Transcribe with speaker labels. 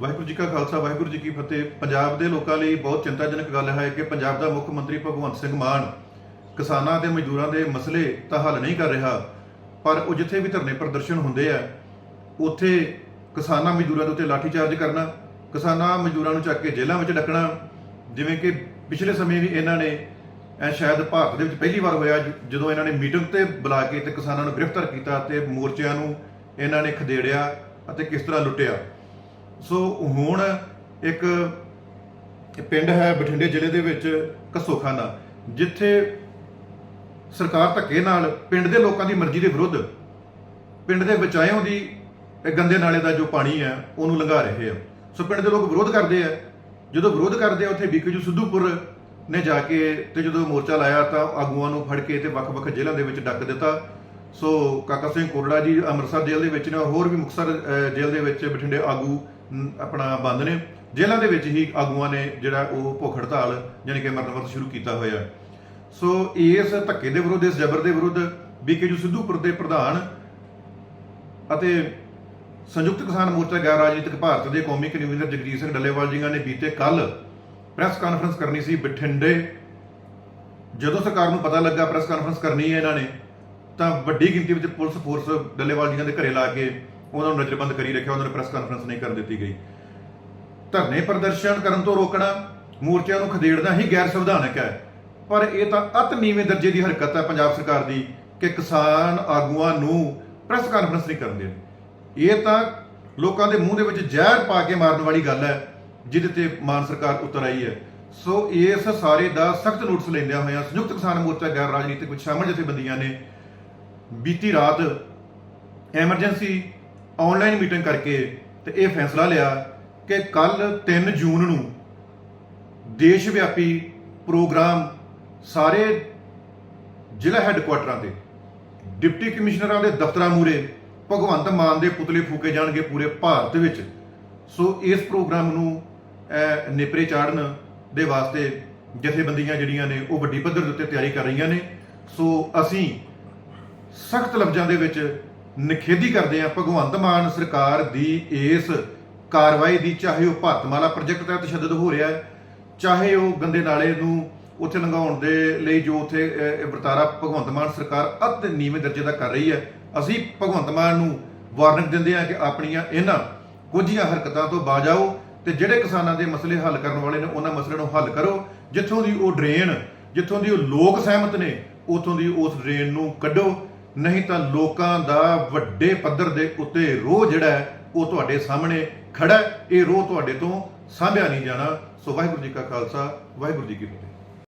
Speaker 1: ਵਾਹਿਗੁਰੂ ਜੀ ਕਾ ਖਾਲਸਾ, ਵਾਹਿਗੁਰੂ ਜੀ ਕੀ ਫਤਿਹ। ਪੰਜਾਬ ਦੇ ਲੋਕਾਂ ਲਈ ਬਹੁਤ ਚਿੰਤਾਜਨਕ ਗੱਲ ਹੈ ਕਿ ਪੰਜਾਬ ਦਾ ਮੁੱਖ ਮੰਤਰੀ ਭਗਵੰਤ ਸਿੰਘ ਮਾਨ ਕਿਸਾਨਾਂ ਤੇ ਮਜ਼ਦੂਰਾਂ ਦੇ ਮਸਲੇ ਤਾਂ ਹੱਲ ਨਹੀਂ ਕਰ ਰਿਹਾ, ਪਰ ਉਹ ਜਿੱਥੇ ਵੀ ਧਰਨੇ ਪ੍ਰਦਰਸ਼ਨ ਹੁੰਦੇ ਆ, ਉੱਥੇ ਕਿਸਾਨਾਂ ਮਜ਼ਦੂਰਾਂ ਦੇ ਉੱਤੇ ਲਾਠੀਚਾਰਜ ਕਰਨਾ, ਕਿਸਾਨਾਂ ਮਜ਼ਦੂਰਾਂ ਨੂੰ ਚੱਕ ਕੇ ਜੇਲ੍ਹਾਂ ਵਿੱਚ ਡੱਕਣਾ, ਜਿਵੇਂ ਕਿ ਪਿਛਲੇ ਸਮੇਂ ਵੀ ਇਹਨਾਂ ਨੇ, ਇਹ ਸ਼ਾਇਦ ਭਾਰਤ ਦੇ ਵਿੱਚ ਪਹਿਲੀ ਵਾਰ ਹੋਇਆ, ਜਦੋਂ ਇਹਨਾਂ ਨੇ ਮੀਟਿੰਗ ਤੇ ਬੁਲਾ ਕੇ ਤੇ ਕਿਸਾਨਾਂ ਨੂੰ ਗ੍ਰਿਫਤਾਰ ਕੀਤਾ ਤੇ ਮੋਰਚਿਆਂ ਨੂੰ ਇਹਨਾਂ ਨੇ ਖਦੇੜਿਆ ਅਤੇ ਕਿਸ ਤਰ੍ਹਾਂ ਲੁੱਟਿਆ। ਸੋ ਹੁਣ ਇੱਕ ਪਿੰਡ ਹੈ ਬਠਿੰਡੇ ਜ਼ਿਲ੍ਹੇ ਦੇ ਵਿੱਚ ਕਸੋਖਾਨਾ ਜਿੱਥੇ ਸਰਕਾਰ ਧੱਕੇ ਨਾਲ ਪਿੰਡ ਦੇ ਲੋਕਾਂ ਦੀ ਮਰਜ਼ੀ ਦੇ ਵਿਰੁੱਧ ਪਿੰਡ ਦੇ ਬਚਾਇਓ ਦੀ ਗੰਦੇ ਨਾਲੇ ਦਾ ਜੋ ਪਾਣੀ ਹੈ, ਉਹਨੂੰ ਲੰਘਾ ਰਹੇ ਆ। ਸੋ ਪਿੰਡ ਦੇ ਲੋਕ ਵਿਰੋਧ ਕਰਦੇ ਆ। ਜਦੋਂ ਵਿਰੋਧ ਕਰਦੇ ਆ, ਉੱਥੇ ਬੀਕੇਜੂ ਸਿੱਧੂਪੁਰ ਨੇ ਜਾ ਕੇ ਤੇ ਜਦੋਂ ਮੋਰਚਾ ਲਾਇਆ ਤਾਂ ਆਗੂਆਂ ਨੂੰ ਫੜ ਕੇ ਤੇ ਵੱਖ-ਵੱਖ ਜੇਲ੍ਹਾਂ ਦੇ ਵਿੱਚ ਡੱਕ ਦਿੱਤਾ। ਸੋ ਕਾਕਾ ਸਿੰਘ ਕੋਰੜਾ ਜੀ ਅੰਮ੍ਰਿਤਸਰ ਜੇਲ੍ਹ ਦੇ ਵਿੱਚ ਨੇ ਹੋਰ ਵੀ ਮੁਕਤਸਰ ਜੇਲ੍ਹ ਦੇ ਵਿੱਚ ਬਠਿੰਡੇ ਆਗੂ ਆਪਣਾ ਬੰਦ ਨੇ। ਜੇਲ੍ਹਾਂ ਦੇ ਵਿੱਚ ਹੀ ਆਗੂਆਂ ਨੇ ਜਿਹੜਾ ਉਹ ਭੁੱਖ ਹੜਤਾਲ ਯਾਨੀ ਕਿ ਮਰਨ ਵਰਤ ਸ਼ੁਰੂ ਕੀਤਾ ਹੋਇਆ ਸੋ ਇਸ ਧੱਕੇ ਦੇ ਵਿਰੁੱਧ, ਇਸ ਜ਼ਬਰ ਦੇ ਵਿਰੁੱਧ ਬੀਕੇਜੂ ਸਿੱਧੂਪੁਰ ਦੇ ਪ੍ਰਧਾਨ ਅਤੇ ਸੰਯੁਕਤ ਕਿਸਾਨ ਮੋਰਚਾ ਗੈਰ ਰਾਜਨੀਤਿਕ ਭਾਰਤ ਦੇ ਕੌਮੀ ਕਨਵੀਨਰ ਜਗਜੀਤ ਸਿੰਘ ਡੱਲੇਵਾਲ ਜੀਆਂ ਨੇ ਬੀਤੇ ਕੱਲ ਪ੍ਰੈਸ ਕਾਨਫਰੰਸ ਕਰਨੀ ਸੀ ਬਠਿੰਡੇ। ਜਦੋਂ ਸਰਕਾਰ ਨੂੰ ਪਤਾ ਲੱਗਾ ਪ੍ਰੈਸ ਕਾਨਫਰੰਸ ਕਰਨੀ ਹੈ ਇਹਨਾਂ ਨੇ, ਤਾਂ ਵੱਡੀ ਗਿਣਤੀ ਵਿੱਚ ਪੁਲਿਸ ਫੋਰਸ ਡੱਲੇਵਾਲ ਜੀ ਦੇ ਘਰੇ ਲਾ ਕੇ ਉਹਨਾਂ ਨੂੰ ਨਜ਼ਰਬੰਦ ਕਰੀ ਰੱਖਿਆ, ਉਹਨਾਂ ਨੂੰ ਪ੍ਰੈਸ ਕਾਨਫਰੰਸ ਨਹੀਂ ਕਰ ਦਿੱਤੀ ਗਈ। ਧਰਨੇ ਪ੍ਰਦਰਸ਼ਨ ਕਰਨ ਤੋਂ ਰੋਕਣਾ ਮੋਰਚਿਆਂ ਨੂੰ ਖਦੇੜਨਾ ਹੀ ਗੈਰ ਸੰਵਿਧਾਨਕ ਹੈ। ਪਰ ਇਹ ਤਾਂ ਅਤ ਨੀਵੇਂ ਦਰਜੇ ਦੀ ਹਰਕਤ ਹੈ ਪੰਜਾਬ ਸਰਕਾਰ ਦੀ ਕਿ ਕਿਸਾਨ ਆਗੂਆਂ ਨੂੰ ਪ੍ਰੈਸ ਕਾਨਫਰੰਸ ਨਹੀਂ ਕਰਨ ਦੇਣ। ਇਹ ਤਾਂ ਲੋਕਾਂ ਦੇ ਮੂੰਹ ਦੇ ਵਿੱਚ ਜ਼ਹਿਰ ਪਾ ਕੇ ਮਾਰਨ ਵਾਲੀ ਗੱਲ ਹੈ, ਜਿਹਦੇ ਤੇ ਮਾਨ ਸਰਕਾਰ ਉਤਰ ਆਈ ਹੈ। ਸੋ ਇਸ ਸਾਰੇ ਦਾ ਸਖਤ ਨੋਟਿਸ ਲੈਂਦਿਆਂ ਹੋਇਆਂ ਸੰਯੁਕਤ ਕਿਸਾਨ ਮੋਰਚਾ ਗੈਰ ਰਾਜਨੀਤਿਕ ਵਿੱਚ ਸ਼ਾਮਲ ਜਥੇਬੰਦੀਆਂ ਨੇ ਬੀਤੀ ਰਾਤ ਐਮਰਜੈਂਸੀ ਆਨਲਾਈਨ ਮੀਟਿੰਗ ਕਰਕੇ ਤੇ ਇਹ ਫੈਸਲਾ ਲਿਆ ਕਿ ਕੱਲ 3 ਜੂਨ ਨੂੰ ਦੇਸ਼ ਵਿਆਪੀ ਪ੍ਰੋਗਰਾਮ ਸਾਰੇ ਜ਼ਿਲ੍ਹਾ ਹੈੱਡਕੁਆਟਰਾਂ ਤੇ, ਡਿਪਟੀ ਕਮਿਸ਼ਨਰਾਂ ਦੇ ਦਫ਼ਤਰਾਂ ਮੂਰੇ ਭਗਵੰਤ ਮਾਨ ਦੇ ਪੁਤਲੇ ਫੂਕੇ ਜਾਣਗੇ ਪੂਰੇ ਭਾਰਤ ਵਿੱਚ। ਸੋ ਇਸ ਪ੍ਰੋਗਰਾਮ ਨੂੰ ਨੇਪਰੇ ਚਾੜਨ ਦੇ ਵਾਸਤੇ ਜਥੇਬੰਦੀਆਂ ਜਿਹੜੀਆਂ ਨੇ, ਉਹ ਵੱਡੀ ਪੱਧਰ ਦੇ ਉੱਤੇ ਤਿਆਰੀ ਕਰ ਰਹੀਆਂ ਨੇ। ਸੋ ਅਸੀਂ ਸਖਤ ਲਫ਼ਜ਼ਾਂ ਦੇ ਵਿੱਚ ਨਿਖੇਧੀ ਕਰਦੇ ਹਾਂ। ਭਗਵੰਤ ਮਾਨ ਸਰਕਾਰ ਦੀ ਇਸ ਕਾਰਵਾਈ ਦੀ, ਚਾਹੇ ਉਹ ਭਾਰਤਮਾਲਾ ਪ੍ਰੋਜੈਕਟ ਤਹਿਤ ਤਸ਼ੱਦਦ ਹੋ ਰਿਹਾ ਹੈ, ਚਾਹੇ ਉਹ ਗੰਦੇ ਨਾਲੇ ਨੂੰ ਉੱਥੇ ਲੰਘਾਉਣ ਦੇ ਲਈ ਜੋ ਉੱਥੇ ਵਰਤਾਰਾ ਭਗਵੰਤ ਮਾਨ ਸਰਕਾਰ ਅਤ ਨੀਵੇਂ ਦਰਜੇ ਦਾ ਕਰ ਰਹੀ ਹੈ। ਅਸੀਂ ਭਗਵੰਤ ਮਾਨ ਨੂੰ ਵਾਰਨਿੰਗ ਦਿੰਦੇ ਹਾਂ ਕਿ ਆਪਣੀਆਂ ਇਹਨਾਂ ਕੁਝੀਆਂ ਹਰਕਤਾਂ ਤੋਂ ਬਾਜ ਆਓ ਤੇ ਜਿਹੜੇ ਕਿਸਾਨਾਂ ਦੇ ਮਸਲੇ ਹੱਲ ਕਰਨ ਵਾਲੇ ਨੇ, ਉਹਨਾਂ ਮਸਲਿਆਂ ਨੂੰ ਹੱਲ ਕਰੋ। ਜਿੱਥੋਂ ਦੀ ਉਹ ਡਰੇਨ, ਜਿੱਥੋਂ ਦੀ ਉਹ ਲੋਕ ਸਹਿਮਤ ਨੇ, ਉਥੋਂ ਦੀ ਉਸ ਡਰੇਨ ਨੂੰ ਕੱਢੋ। ਨਹੀਂ ਤਾਂ ਲੋਕਾਂ ਦਾ ਵੱਡੇ ਪੱਧਰ ਦੇ ਉੱਤੇ ਰੋਹ ਜਿਹੜਾ ਹੈ, ਉਹ ਤੁਹਾਡੇ ਸਾਹਮਣੇ ਖੜਾ ਇਹ ਰੋਹ ਤੁਹਾਡੇ ਤੋਂ ਸਾਂਭਿਆ ਨਹੀਂ ਜਾਣਾ। ਸੋ ਵਾਹਿਗੁਰੂ ਜੀ ਕਾ ਖਾਲਸਾ, ਵਾਹਿਗੁਰੂ ਜੀ ਕੀ ਫਤਿਹ।